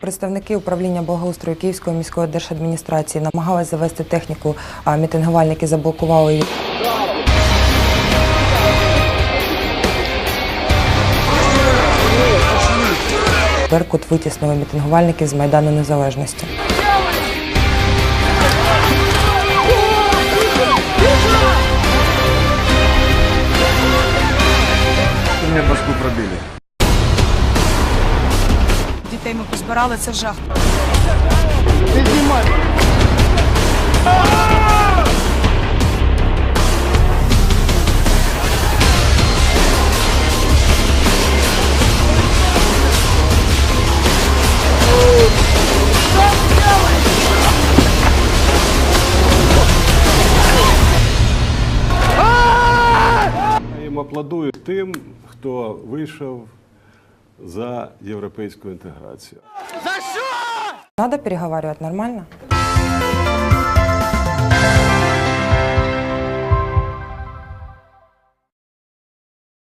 Представники управління благоустрою Київської міської держадміністрації намагались завести техніку, а мітингувальники заблокували її. Беркут витіснили мітингувальників з Майдану Незалежності. Мне башку пробили. Дітей ми позбирали, це жах. Їм аплодую тим, хто вийшов за європейську інтеграцію. За що? Надо переговаривать нормально?